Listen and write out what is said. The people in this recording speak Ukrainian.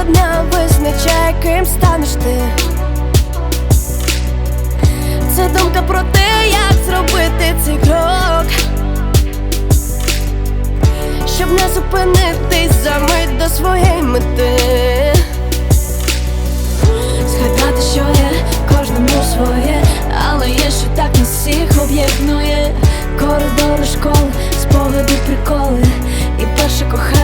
Одна визначає, ким станеш ти. Це думка про те, як зробити цей крок, щоб не зупинитись за мить до своєї мети. Згадати, що є кожному своє, але є, що так нас всіх об'єднує. Коридори школи, спогади, приколи, і перше кохання,